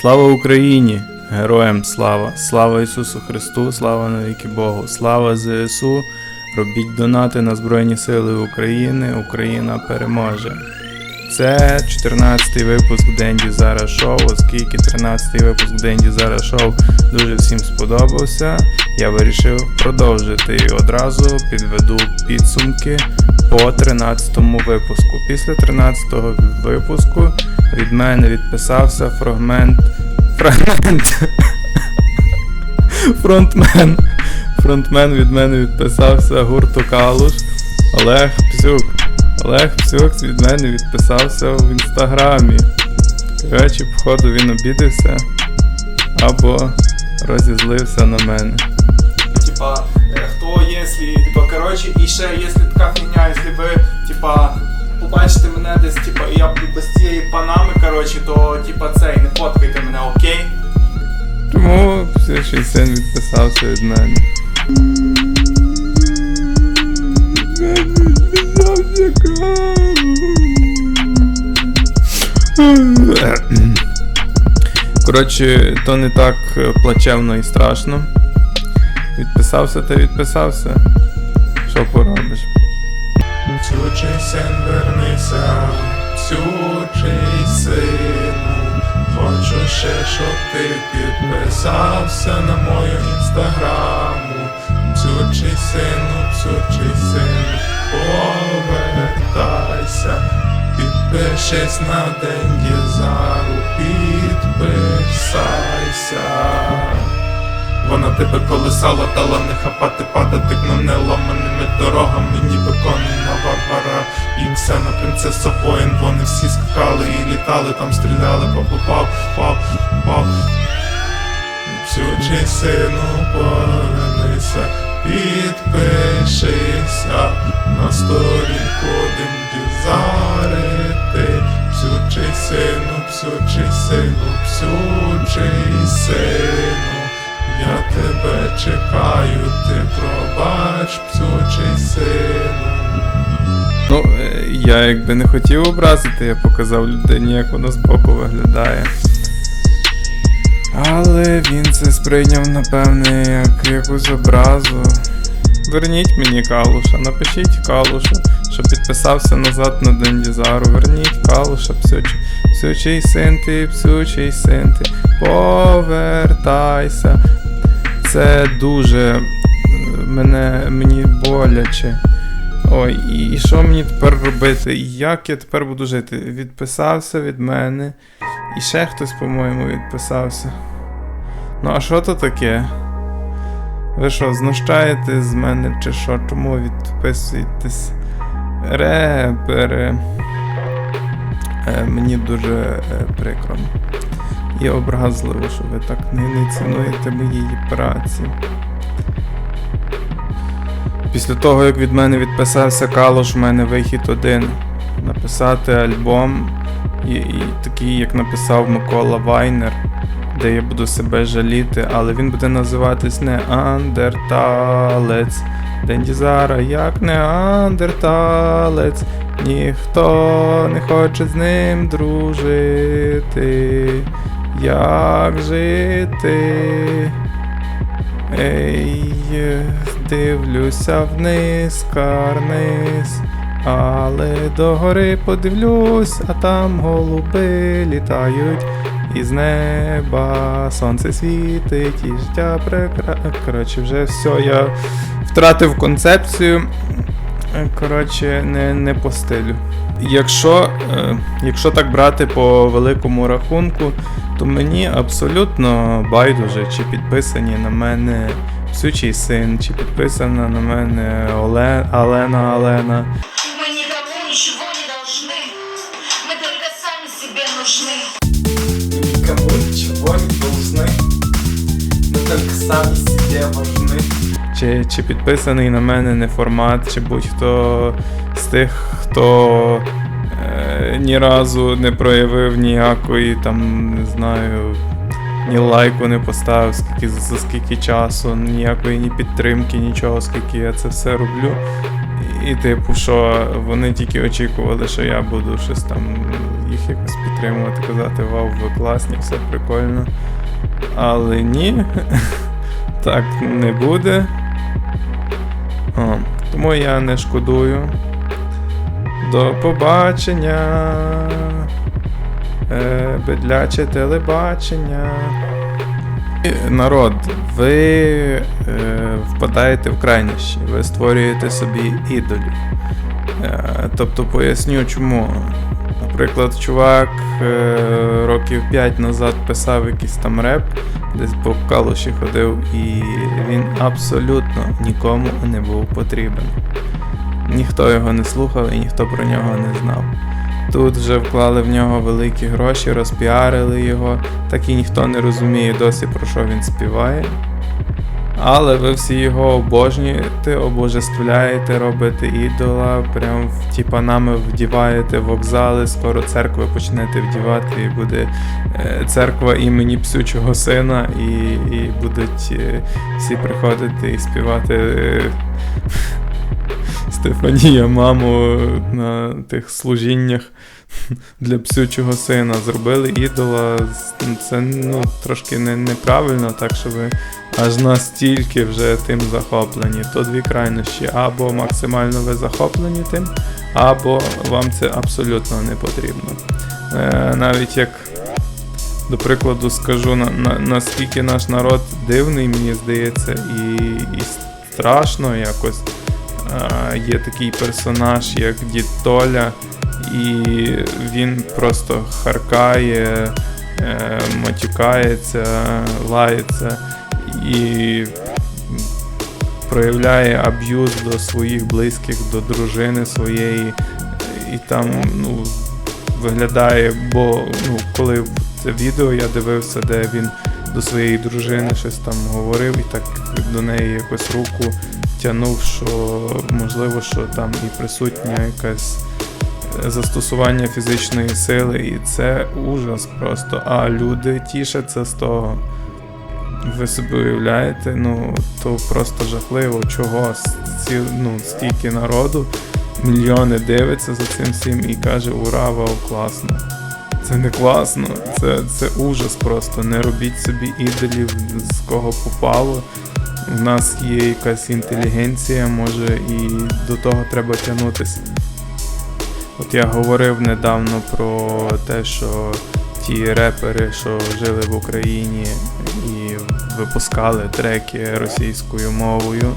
Слава Україні! Героям слава! Слава Ісусу Христу! Слава навіки Богу! Слава ЗСУ! Робіть донати на Збройні Сили України! Україна переможе! Це 14-й випуск Денді Зара Шоу, оскільки 13-й випуск Денді Зара Шоу дуже всім сподобався. Я вирішив продовжити і одразу підведу підсумки по 13-му випуску. Після 13-го випуску від мене відписався фрагмент. Фрагмент. Фронтмен. Фронтмен від мене відписався гурту Калуш. Олег Псюк. Олег Псюк від мене відписався в інстаграмі. Коротше, походу він обідався або розізлився на мене. Типа, е, хто, якщо, типа, коротше, і ще, якщо така фігня, якщо ви, типа, побачите мене десь, типа, я без цієї панами, коротше, то, типа, цей, не фоткайте мене, окей? Тому Псючий син відписався від мене. Коротше, то не так плачевно і страшно. Відписався та відписався. Що поробиш? Син, вернися, сючий сину, хочу ще, щоб ти підписався на мою інстаграму. Сючий сину, сючий сину, повертайся, підпишись на день Дізару, підписайся. Вона тебе колесала, дала не хапати, падати мене ламаними дорогами, ніби конна варвара. І Ксена, принцеса воїн, вони всі скакали і літали, там стріляли, попав, пав, пав. Всючий сину повернися, підпишися на сторінку Демдізарити. Всючий сину, всючий сину, всючий сину. Чекаю, ти пробач, псючий сину. Ну, е, я якби не хотів образити, я показав людині, як воно збоку виглядає. Але він це сприйняв, напевне, як якусь образу. Верніть мені калуша, напишіть калуша, що підписався назад на Дендізару. Верніть калуша, псючий, псючий син ти, псючий син ти, повертайся. Це дуже е, мене, мені боляче. Ой, і, що мені тепер робити? Як я тепер буду жити? Відписався від мене. І ще хтось, по-моєму, відписався. Ну, а що то таке? Ви що, знущаєтесь з мене чи що? Чому відписуєтесь? Репери. Е, мені дуже е, прикро. І образливо, що ви так не, не цінуєте моєї праці. Після того, як від мене відписався Калош, в мене вихід один. Написати альбом, і, і такий, як написав Микола Вайнер, де я буду себе жаліти, але він буде називатись не Андерталець. Дендізара, як не Андерталець, ніхто не хоче з ним дружити. Як жити? Ей, дивлюся вниз, карниз, але догори подивлюсь, а там голуби літають із неба, сонце світить і життя прекра... Коротше, вже все, я втратив концепцію. Коротше, не, не по стилю. Якщо, е, якщо так брати по великому рахунку, то мені абсолютно байдуже, чи підписані на мене Сючий син, чи підписана на мене Оле... Алена Алена. Мы никому ничего не должны. Мы только сами себе нужны. Никому ничего не должны. Мы только сами себе важны. Чи, чи підписаний на мене неформат, чи будь-хто з тих, хто е, ні разу не проявив ніякої там, не знаю, ні лайку не поставив, скільки за скільки часу, ніякої ні підтримки, нічого, скільки я це все роблю. І, типу, що вони тільки очікували, що я буду щось там їх якось підтримувати. казати вау, ви класні, все прикольно. Але ні, так не буде. О, тому я не шкодую. До побачення. Е, бедляче телебачення. Народ, ви е, впадаєте в крайнощі, ви створюєте собі ідолів. Е, тобто поясню чому. Наприклад, чувак е, років 5 назад писав якийсь там реп, десь по калуші ходив, і він абсолютно нікому не був потрібен. Ніхто його не слухав і ніхто про нього не знав. Тут вже вклали в нього великі гроші, розпіарили його, так і ніхто не розуміє досі про що він співає. Але ви всі його обожнюєте, обожествляєте, робите ідола, прям ті панами вдіваєте вокзали, скоро церкви почнете вдівати, і буде е, церква імені псючого сина, і, і будуть е, всі приходити і співати. Стефанія, маму на тих служіннях для псючого сина зробили ідола. Це ну, трошки не, неправильно, так що ви аж настільки вже тим захоплені. То дві крайнощі. Або максимально ви захоплені тим, або вам це абсолютно не потрібно. Е, навіть як, до прикладу, скажу, на, на, наскільки наш народ дивний, мені здається, і, і страшно якось. Е, є такий персонаж, як Дід Толя, і він просто харкає, е, матюкається, лається і проявляє аб'юз до своїх близьких, до дружини своєї. І там ну, виглядає, бо ну, коли це відео я дивився, де він до своєї дружини щось там говорив і так до неї якось руку тягнув, що можливо, що там і присутня якась е, застосування фізичної сили, і це ужас просто. А люди тішаться з того. Ви собі уявляєте, ну то просто жахливо, чого ці, ну, стільки народу, мільйони дивиться за цим всім і каже ура, вау, класно. Це не класно, це, це ужас просто. Не робіть собі ідолів, з кого попало. У нас є якась інтелігенція, може, і до того треба тягнутися. От я говорив недавно про те, що ті репери, що жили в Україні і випускали треки російською мовою,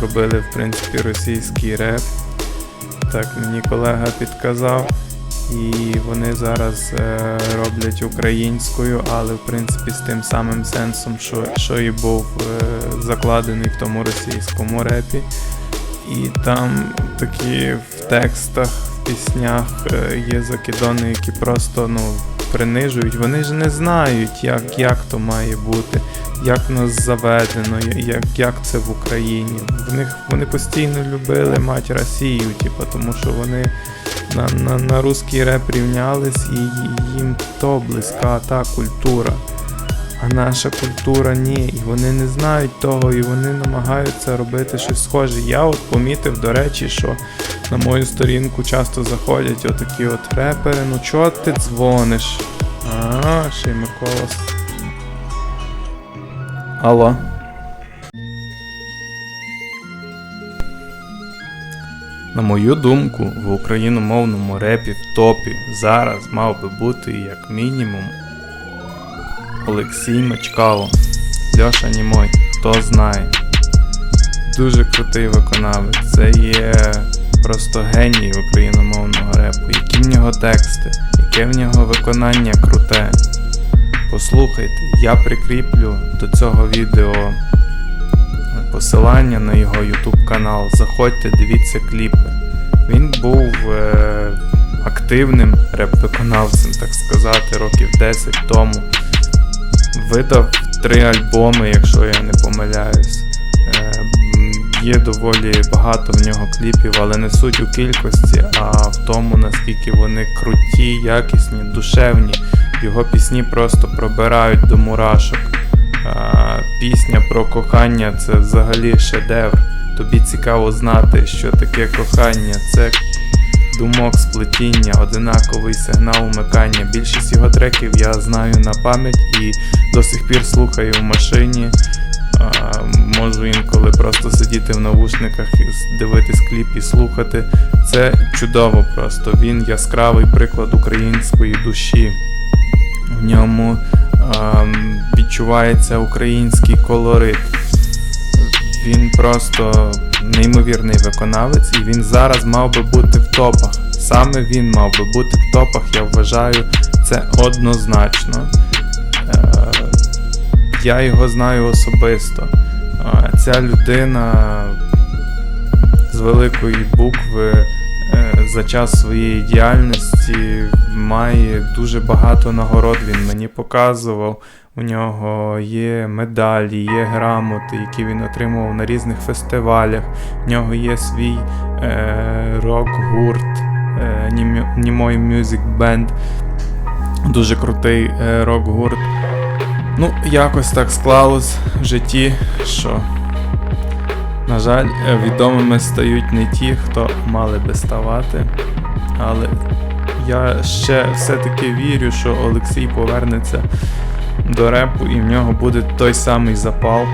робили в принципі російський реп. Так мені колега підказав. І вони зараз е, роблять українською, але в принципі з тим самим сенсом, що, що і був е, закладений в тому російському репі. І там такі в текстах, в піснях е, є закидони, які просто ну, принижують. Вони ж не знають, як, як то має бути, як нас заведено, як, як це в Україні. В них вони постійно любили мать Росію, типу, тому що вони на, на, на русський реп рівнялись і їм то близька та культура. А наша культура ні, і вони не знають того, і вони намагаються робити щось схоже. Я от помітив, до речі, що на мою сторінку часто заходять отакі от репери. Ну чого ти дзвониш? А, ще й Микола. с- Алло. На мою думку, в україномовному репі в топі зараз мав би бути як мінімум Олексій Мачкало, Льоша Німой, хто знає. Дуже крутий виконавець. Це є просто геній україномовного репу. Які в нього тексти, яке в нього виконання круте. Послухайте, я прикріплю до цього відео посилання на його YouTube канал. Заходьте, дивіться кліпи. Він був е, активним реп-виконавцем, так сказати, років 10 тому. Видав три альбоми, якщо я не помиляюсь. Є доволі багато в нього кліпів, але не суть у кількості, а в тому, наскільки вони круті, якісні, душевні. Його пісні просто пробирають до мурашок. Пісня про кохання це взагалі шедевр. Тобі цікаво знати, що таке кохання. Це думок сплетіння, одинаковий сигнал умикання. Більшість його треків я знаю на пам'ять і до сих пір слухаю в машині. Можу інколи просто сидіти в навушниках і дивитись кліп і слухати. Це чудово просто. Він яскравий приклад української душі. В ньому відчувається український колорит. Він просто неймовірний виконавець, і він зараз мав би бути в топах. Саме він мав би бути в топах, я вважаю, це однозначно. Я його знаю особисто. Ця людина з великої букви е, за час своєї діяльності має дуже багато нагород. Він мені показував. У нього є медалі, є грамоти, які він отримував на різних фестивалях. У нього є свій е, рок-гурт, е, Німой Music Band. Дуже крутий е, рок-гурт. Ну, якось так склалось в житті, що, на жаль, відомими стають не ті, хто мали би ставати. Але я ще все-таки вірю, що Олексій повернеться до репу і в нього буде той самий запал,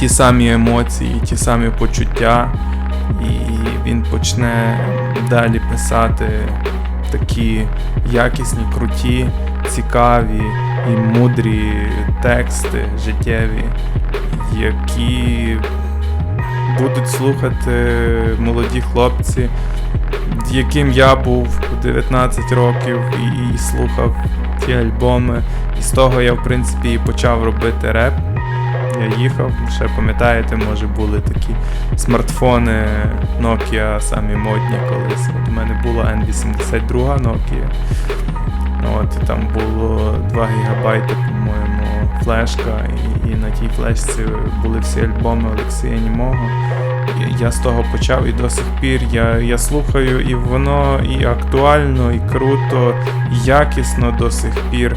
ті самі емоції, ті самі почуття, і він почне далі писати такі якісні, круті, цікаві і мудрі тексти життєві, які будуть слухати молоді хлопці, яким я був у 19 років і, слухав ті альбоми. І з того я, в принципі, і почав робити реп. Я їхав, ще пам'ятаєте, може були такі смартфони Nokia самі модні колись. У мене була N82 Nokia. От, там було 2 гігабайти, по-моєму, флешка, і, і на тій флешці були всі альбоми Олексія Німого. Я, з того почав і до сих пір я, я слухаю, і воно і актуально, і круто, і якісно до сих пір.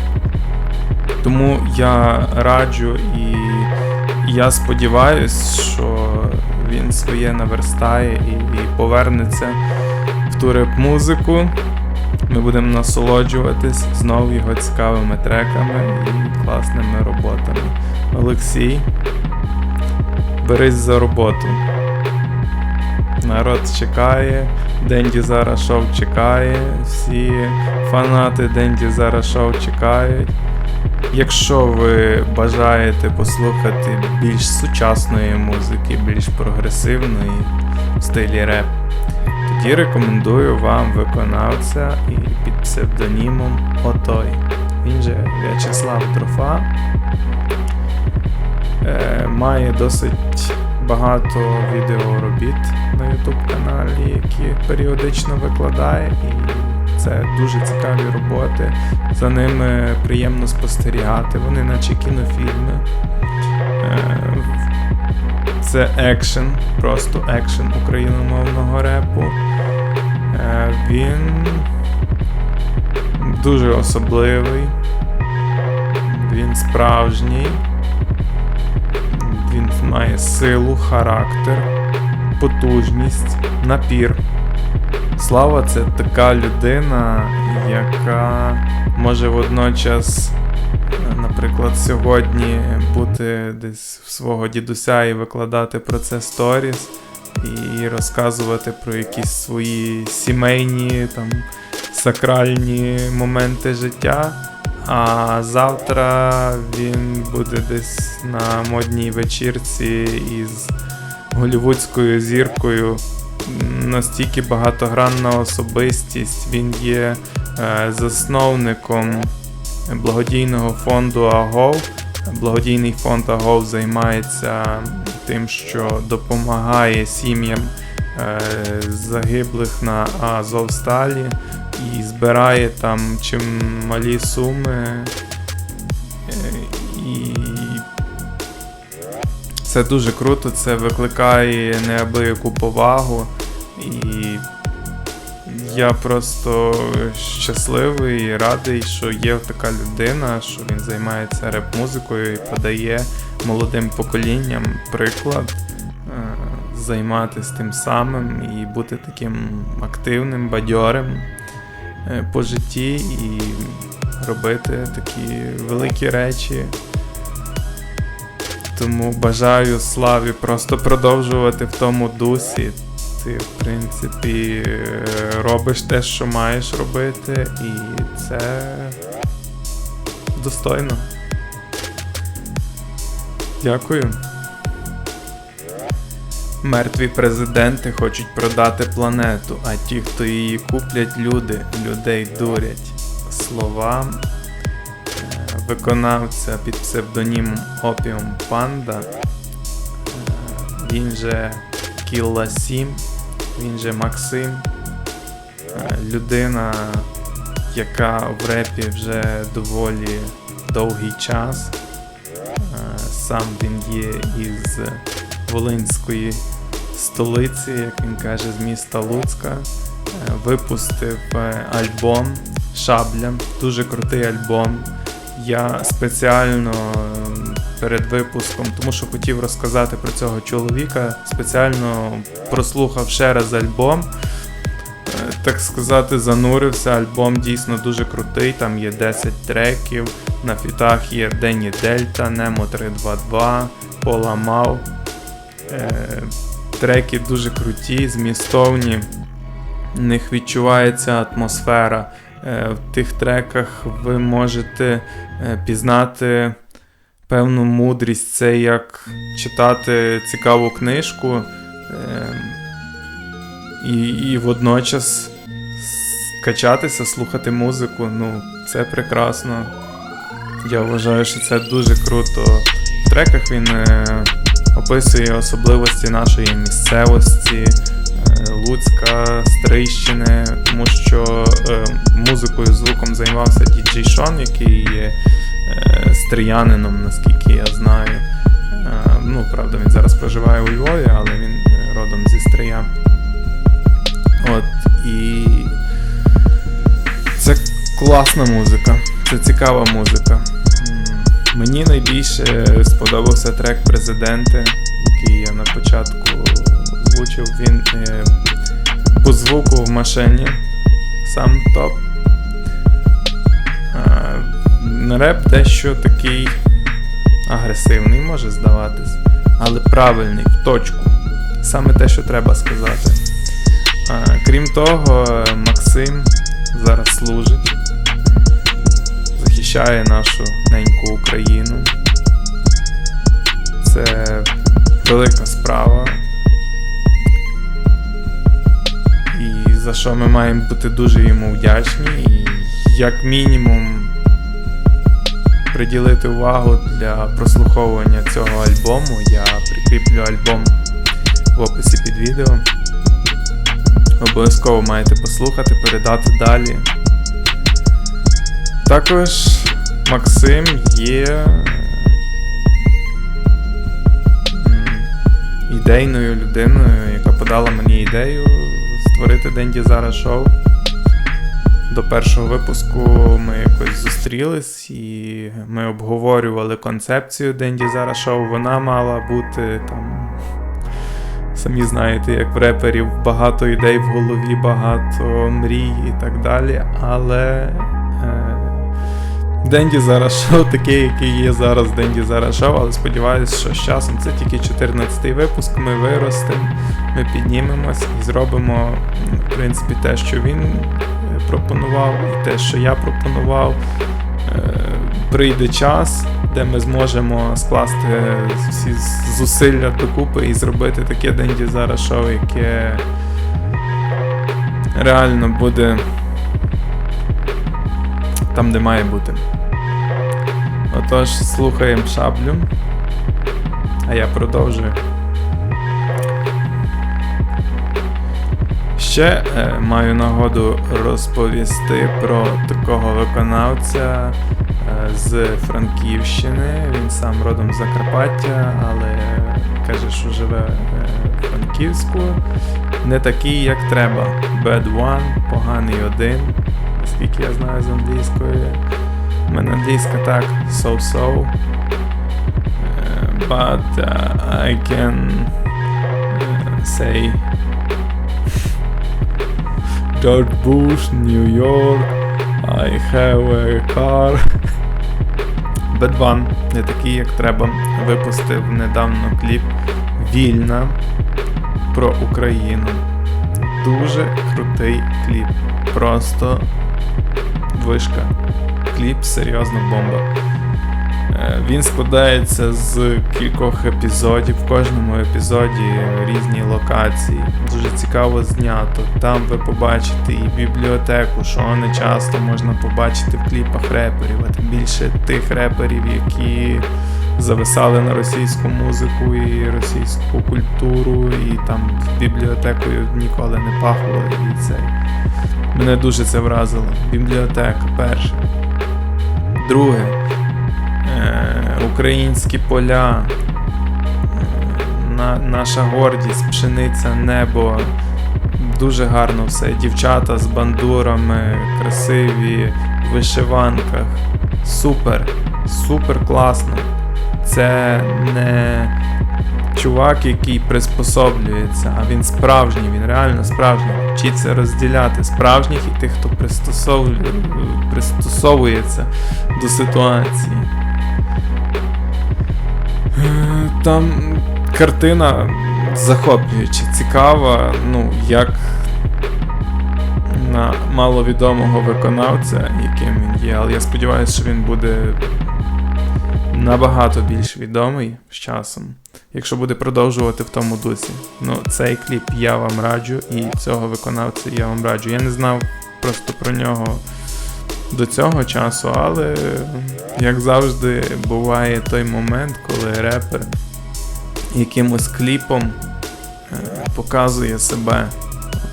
Тому я раджу і я сподіваюся, що він своє наверстає і, і повернеться в ту реп-музику. Ми будемо насолоджуватись знову його цікавими треками і класними роботами. Олексій, берись за роботу. Народ чекає, Денді зараз шоу чекає, всі фанати Денді зараз шоу чекають. Якщо ви бажаєте послухати більш сучасної музики, більш прогресивної в стилі реп, тоді рекомендую вам виконавця і під псевдонімом Отой. Він же В'ячеслав Трофа. Е, має досить багато відеоробіт на YouTube каналі, які періодично викладає, і це дуже цікаві роботи. За ними приємно спостерігати. Вони наче кінофільми. Е, Це екшен, просто екшен україномовного репу. Е, Він дуже особливий. Він справжній. Він має силу, характер, потужність, напір. Слава це така людина, яка може водночас, наприклад, сьогодні бути десь в свого дідуся і викладати про це сторіс, і розказувати про якісь свої сімейні там сакральні моменти життя. А завтра він буде десь на модній вечірці із голівудською зіркою. Настільки багатогранна особистість. Він є е, засновником благодійного фонду АГОВ. Благодійний фонд АГОВ займається тим, що допомагає сім'ям е, загиблих на Азовсталі і збирає там чималі суми. Е, І це дуже круто, це викликає неабияку повагу. І я просто щасливий і радий, що є така людина, що він займається реп-музикою і подає молодим поколінням приклад е, займатися тим самим і бути таким активним, бадьорим е, по житті і робити такі великі речі. Тому бажаю славі просто продовжувати в тому дусі. Ти, в принципі, е, робиш те, що маєш робити, і це достойно. Дякую. Мертві президенти хочуть продати планету, а ті, хто її куплять, люди, людей дурять. Слова е, виконавця під псевдонімом Опіум Панда. Е, Він же Кілла 7, він же Максим. Е, Людина, яка в репі вже доволі довгий час. Е, Сам він є із Волинської столиці, як він каже, з міста Луцька. Е, Випустив альбом Шабля, дуже крутий альбом. Я спеціально е, перед випуском, тому що хотів розказати про цього чоловіка, спеціально прослухав ще раз альбом. Е, Так сказати, занурився. Альбом дійсно дуже крутий. Там є 10 треків. На фітах є Дені Дельта, Немо 322, Поламав. Е, треки дуже круті, змістовні. В них відчувається атмосфера. Е, в тих треках ви можете е, пізнати певну мудрість. Це як читати цікаву книжку. Е, і, і водночас качатися, слухати музику. Ну, це прекрасно. Я вважаю, що це дуже круто. В треках він описує особливості нашої місцевості, Луцька, Стрийщини, тому що е, музикою, звуком займався діджей Шон, який є е, стриянином, наскільки я знаю. Е, ну, правда, він зараз проживає у Львові, але він родом зі Стрия. От, і це класна музика, це цікава музика. Мені найбільше сподобався трек Президенти, який я на початку озвучив. Він е, по звуку в машині сам топ. А, реп дещо такий агресивний, може здаватись, але правильний, в точку. Саме те, що треба сказати. А, крім того, Максим зараз служить, захищає нашу неньку Україну. Це велика справа. За що ми маємо бути дуже йому вдячні. І як мінімум приділити увагу для прослуховування цього альбому. Я прикріплю альбом в описі під відео. Обов'язково маєте послухати, передати далі. Також Максим є ідейною людиною, яка подала мені ідею створити Денді Зара шоу. До першого випуску ми якось зустрілись і ми обговорювали концепцію Денді Зара шоу. Вона мала бути там. Самі знаєте, як в реперів багато ідей в голові, багато мрій і так далі. Але Денді зараз шоу такий, який є зараз Денді зараз шоу, але сподіваюся, що з часом це тільки 14-й випуск. Ми виростемо, ми піднімемось і зробимо, в принципі, те, що він е, пропонував, і те, що я пропонував. Е, Прийде час, де ми зможемо скласти всі зусилля докупи і зробити таке Денді зараз шоу, яке реально буде там, де має бути. Отож, слухаємо шаблю, а я продовжую. Ще е, маю нагоду розповісти про такого виконавця е, з Франківщини. Він сам родом з Закарпаття, але каже, що живе е, в Франківську. Не такий, як треба. Bad one, поганий один, наскільки я знаю з англійської. У мене англійська так, so-so. Е, But uh, I can е, say George Bush, New York, I have a car. Бедван, не такий, як треба, випустив недавно кліп Вільна про Україну. Дуже крутий кліп. Просто вишка. Кліп серйозна бомба. Він складається з кількох епізодів. В кожному епізоді різні локації. Дуже цікаво знято. Там ви побачите і бібліотеку, що не часто можна побачити в кліпах реперів, а тим більше тих реперів, які зависали на російську музику і російську культуру, і там бібліотекою ніколи не пахло. І це мене дуже це вразило. Бібліотека перше. Друге. Е, українські поля, е, на, наша гордість, пшениця, небо. Дуже гарно все. Дівчата з бандурами, красиві, в вишиванках. Супер, супер класно. Це не чувак, який приспособлюється, а він справжній, він реально справжній. Вчиться розділяти справжніх і тих, хто пристосовується до ситуації. Там картина захоплююча, цікава, ну, як на маловідомого виконавця, яким він є, але я сподіваюся, що він буде набагато більш відомий з часом, якщо буде продовжувати в тому дусі. Ну, цей кліп я вам раджу, і цього виконавця я вам раджу. Я не знав просто про нього до цього часу, але як завжди буває той момент, коли репер якимось кліпом е, показує себе.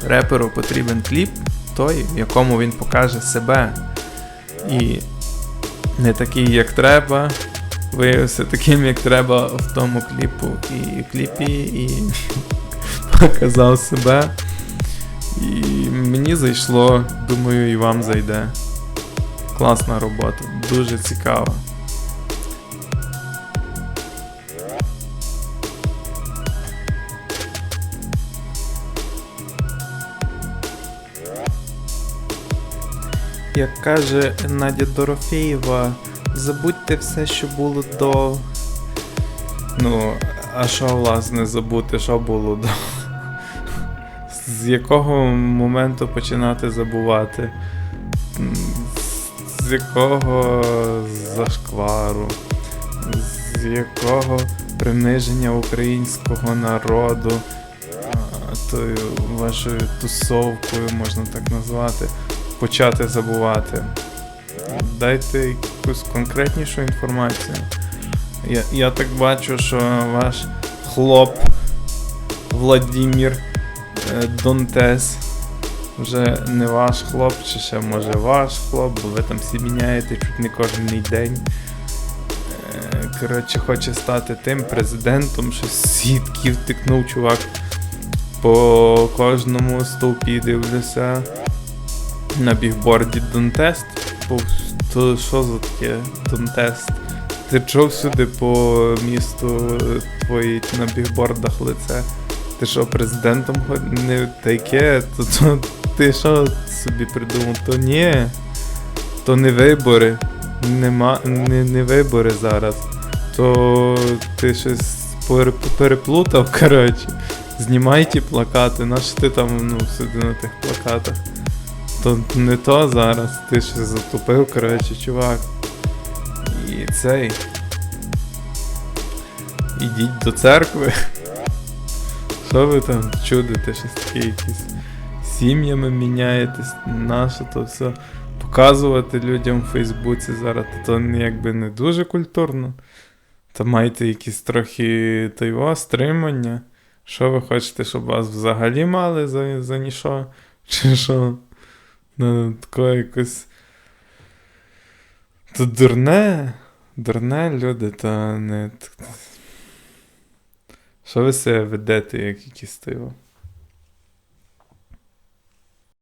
Реперу потрібен кліп, той, в якому він покаже себе. І не такий, як треба, виявився таким, як треба в тому кліпу і кліпі, і показав себе. І мені зайшло, думаю, і вам зайде. Класна робота, дуже цікава. Як каже Надя Дорофєєва, забудьте все, що було до. Ну, а що власне забути, що було до. З якого моменту починати забувати? З якого зашквару? З якого приниження українського народу? Тою вашою тусовкою, можна так назвати, почати забувати. Дайте якусь конкретнішу інформацію. Я, я так бачу, що ваш хлоп Владімір е, Донтес вже не ваш хлоп, чи ще може ваш хлоп, бо ви там всі міняєте чуть не кожен день. Е, Коротше, хоче стати тим президентом, що сітки втикнув чувак. По кожному стовпі дивлюся на бігборді Донтест. То що за таке Донтест? Ти чого всюди по місту твої на бігбордах лице? Ти що, президентом не таке? То, то ти що собі придумав? То ні. То не вибори. Нема, не, не вибори зараз. То ти щось переплутав, коротше. Знімай ті плакати, нащо ти там ну, сиди на тих плакатах. То не то зараз, ти ще затупив, коротше, чувак. І цей. Ідіть до церкви. Що ви там чудите, щось таке якісь сім'ями міняєтесь, наше то все. Показувати людям в Фейсбуці зараз, то, якби не дуже культурно. Та майте якісь трохи та його стримання. Що ви хочете, щоб вас взагалі мали за, за нічого? Чи що? Ну, таке якось. То дурне. Дурне люди, та не. Що ви себе ведете, як якісь тиво?